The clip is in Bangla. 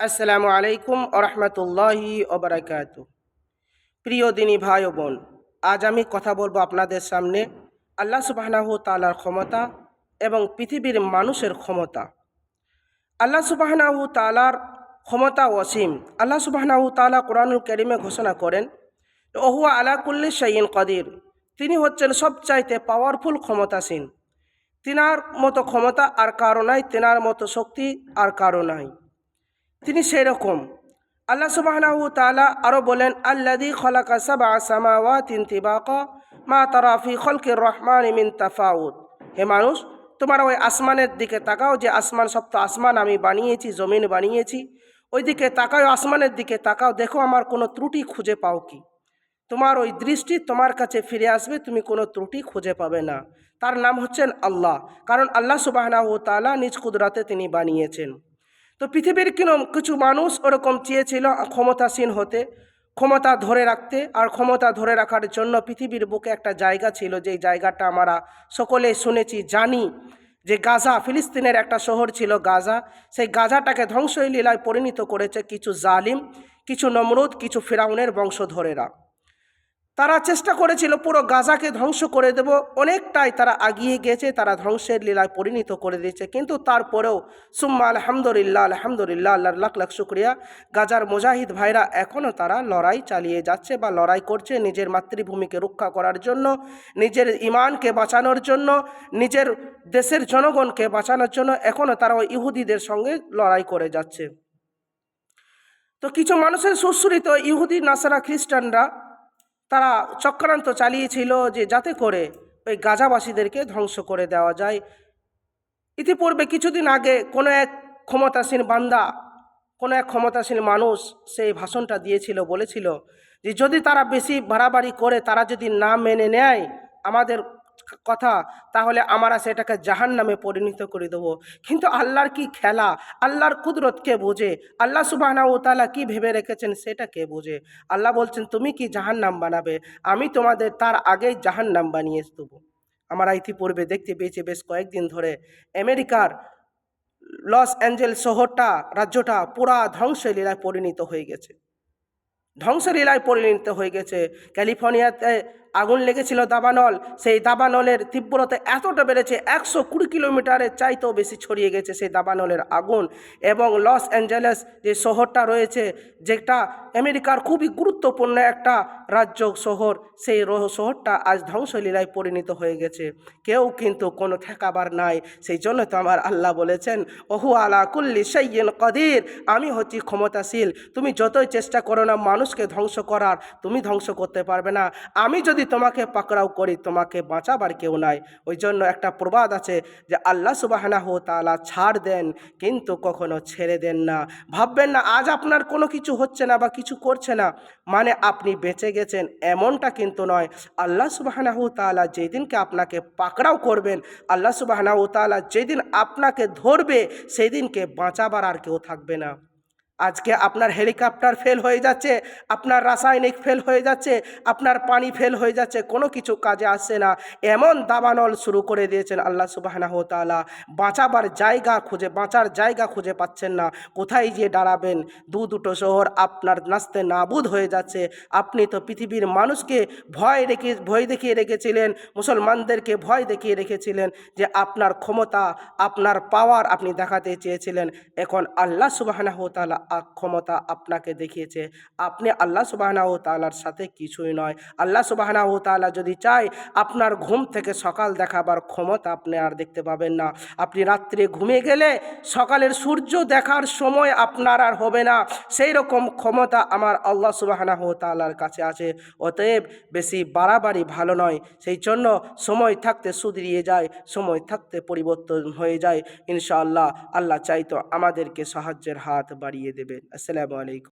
আসসালামু আলাইকুম আরহামতুল্লাহি ওবরাকাত। প্রিয় দিনী ভাই ও বোন, আজ আমি কথা বলব আপনাদের সামনে আল্লাহ সুবাহনাহু তালার ক্ষমতা এবং পৃথিবীর মানুষের ক্ষমতা। আল্লাহ সুবাহনাহু তালার ক্ষমতা অসীম। আল্লাহ সুবাহনাহু তালা কোরআনুল করিমে ঘোষণা করেন ওহুয়া আলা কুল্লি শাইন কদির। তিনি হচ্ছেন সবচাইতে পাওয়ারফুল ক্ষমতাসীন। তিনার মতো ক্ষমতা আর কারও নাই, তেনার মতো শক্তি আর কারও নাই। তিনি সেই রকম আল্লাহ সুবাহনাহু তালা আরও বলেন আল্লাদি খলাকা সাবা সামাওয়া তিন তিবাকা, মা তারাফি খলকে রহমান মিন তাফাউদ হে মানুষ, তোমার ওই আসমানের দিকে তাকাও, যে আসমান সপ্ত আসমান আমি বানিয়েছি, জমিন বানিয়েছি। ওই দিকে তাকাও, আসমানের দিকে তাকাও, দেখো আমার কোনো ত্রুটি খুঁজে পাও কি? তোমার ওই দৃষ্টি তোমার কাছে ফিরে আসবে, তুমি কোনো ত্রুটি খুঁজে পাবে না। তার নাম হচ্ছেন আল্লাহ। কারণ আল্লাহ সুবাহনাহু তালা নিজ কুদরাতে তিনি বানিয়েছেন। তো পৃথিবীর কিনো কিছু মানুষ ওরকম চেয়েছিল ক্ষমতাসীন হতে, ক্ষমতা ধরে রাখতে আর ক্ষমতা ধরে রাখার জন্য পৃথিবীর বুকে একটা জায়গা ছিল, যেই জায়গাটা আমরা সকলে শুনেছি, জানি যে গাজা, ফিলিস্তিনের একটা শহর ছিল গাজা। সেই গাজাটাকে ধ্বংসলীলায় পরিণত করেছে কিছু জালিম, কিছু নমরুদ, কিছু ফেরাউনের বংশধরেরা। তারা চেষ্টা করেছিল পুরো গাজাকে ধ্বংস করে দেব। অনেকটাই তারা আগিয়ে গেছে, তারা ধ্বংসের লীলায় পরিণত করে দিয়েছে। কিন্তু তারপরেও সুম্মা আলহামদুলিল্লাহ আলহামদুলিল্লাহ, আল্লাহর লাখ লাখ শুক্রিয়া। গাজার মুজাহিদ ভাইরা এখনও তারা লড়াই চালিয়ে যাচ্ছে বা লড়াই করছে নিজের মাতৃভূমিকে রক্ষা করার জন্য, নিজের ইমানকে বাঁচানোর জন্য, নিজের দেশের জনগণকে বাঁচানোর জন্য এখনও তারা ইহুদিদের সঙ্গে লড়াই করে যাচ্ছে। তো কিছু মানুষের সুশ্রিত ইহুদি, নাসারা, খ্রিস্টানরা তারা চক্রান্ত চালিয়েছিল যে যাতে করে ওই গাজাবাসীদেরকে ধ্বংস করে দেওয়া যায়। ইতিপূর্বে কিছুদিন আগে কোনো এক ক্ষমতাসীন বান্দা, কোনো এক ক্ষমতাসীন মানুষ সেই ভাষণটা দিয়েছিল, বলেছিল যে যদি তারা বেশি বাড়াবাড়ি করে, তারা যদি না মেনে নেয়, আমাদের কথা, তাহলে আমরা সেটাকে জাহান নামে পরিণত করে দেবো। কিন্তু আল্লাহর কি খেলা? আল্লাহর কুদরত কে বোঝে? আল্লাহ সুবাহনা ও তালা কী ভেবে রেখেছেন সেটা কে বোঝে? আল্লাহ বলছেন, তুমি কি জাহান নাম বানাবে? আমি তোমাদের তার আগেই জাহান নাম বানিয়ে দেবো। আমরা ইতিপূর্বে দেখতে পেয়েছি বেশ কয়েকদিন ধরে, আমেরিকার লস অ্যাঞ্জেল শহরটা, রাজ্যটা পুরা ধ্বংসলীলায় পরিণত হয়ে গেছে। ধ্বংসলীলায় পরিণত হয়ে গেছে। ক্যালিফোর্নিয়াতে আগুন লেগেছিল দাবানল। সেই দাবানলের তীব্রতা এতটা বেড়েছে, একশো কুড়ি কিলোমিটারের চাইতেও বেশি ছড়িয়ে গেছে সেই দাবানলের আগুন। এবং লস অ্যাঞ্জেলেস যে শহরটা রয়েছে, যেটা আমেরিকার খুবই গুরুত্বপূর্ণ একটা রাজ্য শহর, সেই শহরটা আজ ধ্বংসলীলায় পরিণত হয়ে গেছে। কেউ কিন্তু কোনো ঠেকাবার নাই। সেই জন্য তো আমার আল্লাহ বলেছেন, ওহু আলা কুল্লি সৈয়ন কদির আমি হচ্ছি ক্ষমতাশীল। তুমি যতই চেষ্টা করো না মানুষকে ধ্বংস করার, তুমি ধ্বংস করতে পারবে না। আমি যদি তোমাকে পাকড়াও করি, তোমাকে বাঁচাবার কেউ নাই। ওই জন্য একটা প্রবাদ আছে যে আল্লাহ সুবাহানা হো তালা ছাড় দেন, কিন্তু কখনো ছেড়ে দেন না। ভাববেন না, আজ আপনার কোনো কিছু হচ্ছে না বা কিছু করছে না। মানে আপনি বেঁচে গেছেন এমনটা কিন্তু নয়। আল্লাহ সুবাহানা হু তালা যেদিনকে আপনাকে পাকড়াও করবেন, আল্লাহ সুবাহানা হু তালা যেদিন আপনাকে ধরবে সেই দিনকে বাঁচাবার আর কেউ থাকবে না। আজকে আপনার হেলিকপ্টার ফেল হয়ে যাচ্ছে, আপনার রাসায়নিক ফেল হয়ে যাচ্ছে, আপনার পানি ফেল হয়ে যাচ্ছে, কোনো কিছু কাজে আসছে না। এমন দাবানল শুরু করে দিয়েছেন আল্লাহ সুবাহানা তালা বাঁচাবার জায়গা খুঁজে, বাঁচার জায়গা খুঁজে পাচ্ছেন না। কোথায় গিয়ে দাঁড়াবেন? দু দুটো শহর আপনার নাচতে নাবুদ হয়ে যাচ্ছে। আপনি তো পৃথিবীর মানুষকে ভয় রেখে, ভয় দেখিয়ে রেখেছিলেন, মুসলমানদেরকে ভয় দেখিয়ে রেখেছিলেন যে আপনার ক্ষমতা, আপনার পাওয়ার আপনি দেখাতে চেয়েছিলেন। এখন আল্লাহ সুবাহানা তালা ক্ষমতা আপনাকে দেখিয়েছে। আপনি আল্লাহ সুবাহনা ও তালার সাথে কিছুই নয়। আল্লাহ সুবাহনা ও তালা যদি চায়, আপনার ঘুম থেকে সকাল দেখাবার ক্ষমতা আপনি আর দেখতে পাবেন না। আপনি রাত্রে ঘুমিয়ে গেলে সকালের সূর্য দেখার সময় আপনার আর হবে না। সেই রকম ক্ষমতা আমার আল্লাহ সুবাহনা ও তালার কাছে আছে। অতএব বেশি বাড়াবাড়ি ভালো নয়। সেই জন্য সময় থাকতে সুদরিয়ে যায়, সময় থাকতে পরিবর্তন হয়ে যায়। ইনশাআল্লাহ, আল্লাহ চাইতো আমাদেরকে সাহায্যের হাত বাড়িয়ে দেবেন। আসসালামু আলাইকুম।